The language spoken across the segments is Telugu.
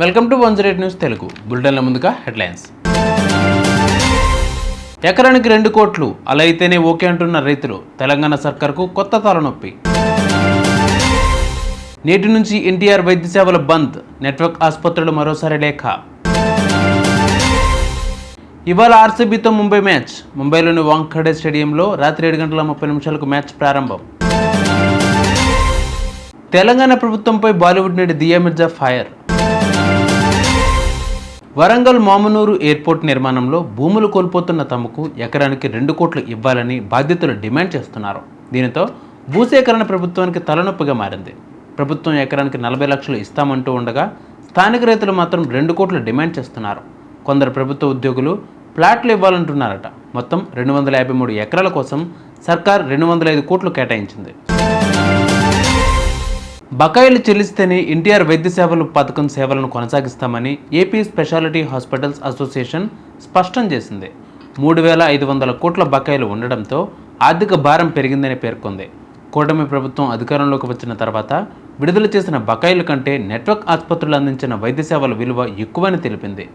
Welcome to one zero news Telugu. బులెటిన్ల ముందుగా హెడ్లైన్స్. ఎకరానికి రెండు కోట్లు అలా అయితేనే ఓకే అంటున్న రైతులు తెలంగాణ సర్కార్కు కొత్త తలనొప్పి. నేటి నుంచి ఎన్టీఆర్ వైద్య సేవల బంద్ నెట్వర్క్ ఆసుపత్రులు మరోసారి లేఖ ఇవాళ ఆర్సీబీతో ముంబై మ్యాచ్. ముంబైలోని వాంఖడే స్టేడియంలో రాత్రి ఏడు గంటల ముప్పై నిమిషాలకు మ్యాచ్ ప్రారంభం. తెలంగాణ ప్రభుత్వంపై బాలీవుడ్ నటి దియా మిర్జా ఫైర్. వరంగల్ మామనూరు ఎయిర్పోర్ట్ నిర్మాణంలో భూములు కోల్పోతున్న తమకు ఎకరానికి రెండు కోట్లు ఇవ్వాలని బాధ్యతలు డిమాండ్ చేస్తున్నారు. దీనితో భూసేకరణ ప్రభుత్వానికి తలనొప్పిగా మారింది. ప్రభుత్వం ఎకరానికి నలభై లక్షలు ఇస్తామంటూ ఉండగా స్థానిక రైతులు మాత్రం రెండు కోట్లు డిమాండ్ చేస్తున్నారు. కొందరు ప్రభుత్వ ఉద్యోగులు ప్లాట్లు ఇవ్వాలంటున్నారట. మొత్తం రెండు వందల యాభై మూడు ఎకరాల కోసం సర్కార్ రెండు వందల ఐదు కోట్లు కేటాయించింది. బకాయిలు చెల్లిస్తేనే ఎన్టీఆర్ వైద్య సేవలు పథకం సేవలను కొనసాగిస్తామని ఏపీ స్పెషాలిటీ హాస్పిటల్స్ అసోసియేషన్ స్పష్టం చేసింది. మూడు వేల ఐదు వందల కోట్ల బకాయిలు ఉండడంతో ఆర్థిక భారం పెరిగిందని పేర్కొంది. కూటమి ప్రభుత్వం అధికారంలోకి వచ్చిన తర్వాత విడుదల చేసిన బకాయిల కంటే నెట్వర్క్ ఆసుపత్రులు అందించిన వైద్య సేవల విలువ ఎక్కువని తెలిపింది.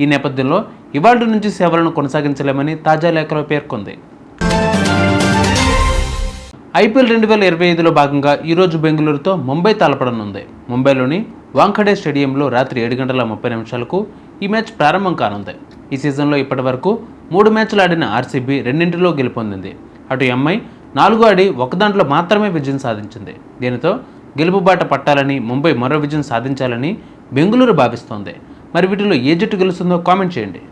ఈ నేపథ్యంలో ఇవాళ నుంచి సేవలను కొనసాగించలేమని తాజా లేఖలో పేర్కొంది. ఐపీఎల్ రెండు వేల ఇరవై ఐదులో భాగంగా ఈరోజు బెంగళూరుతో ముంబై తలపడనుంది. ముంబైలోని వాంఖడే స్టేడియంలో రాత్రి ఏడు గంటల ముప్పై నిమిషాలకు ఈ మ్యాచ్ ప్రారంభం కానుంది. ఈ సీజన్లో ఇప్పటి వరకు మూడు మ్యాచ్లు ఆడిన ఆర్సీబీ రెండింటిలో గెలుపొందింది. అటు ఎంఐ నాలుగు ఆడి ఒక దాంట్లో మాత్రమే విజయం సాధించింది. దీనితో గెలుపు బాట పట్టాలని ముంబై మరో విజయం సాధించాలని బెంగళూరు భావిస్తోంది. మరి వీటిలో ఏ జట్టు గెలుస్తుందో కామెంట్ చేయండి.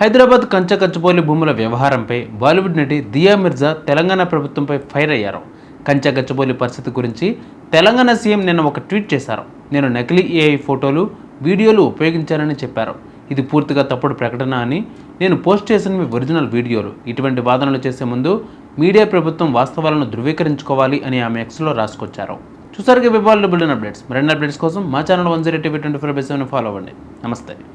హైదరాబాద్ కంచకచ్చపోలి భూముల వ్యవహారంపై బాలీవుడ్ నటి దియా మిర్జా తెలంగాణ ప్రభుత్వంపై ఫైర్ అయ్యారు. కంచకచ్చపోలి పరిస్థితి గురించి తెలంగాణ సీఎం నిన్న ఒక ట్వీట్ చేశారు. నేను నకిలీ ఏఐ ఫోటోలు వీడియోలు ఉపయోగించానని చెప్పారు. ఇది పూర్తిగా తప్పుడు ప్రకటన అని నేను పోస్ట్ చేసినవి ఒరిజినల్ వీడియోలు. ఇటువంటి వాదనలు చేసే ముందు మీడియా ప్రభుత్వం వాస్తవాలను ధృవీకరించుకోవాలి అని ఆమె ఎక్స్లో రాసుకొచ్చారు. చూసారుగా వివాళ్ళు బిల్డన్ అప్డేట్స్. మరిన్ని అప్డేట్స్ కోసం మా channel one zero TV twenty four by seven follow అవ్వండి. నమస్తే.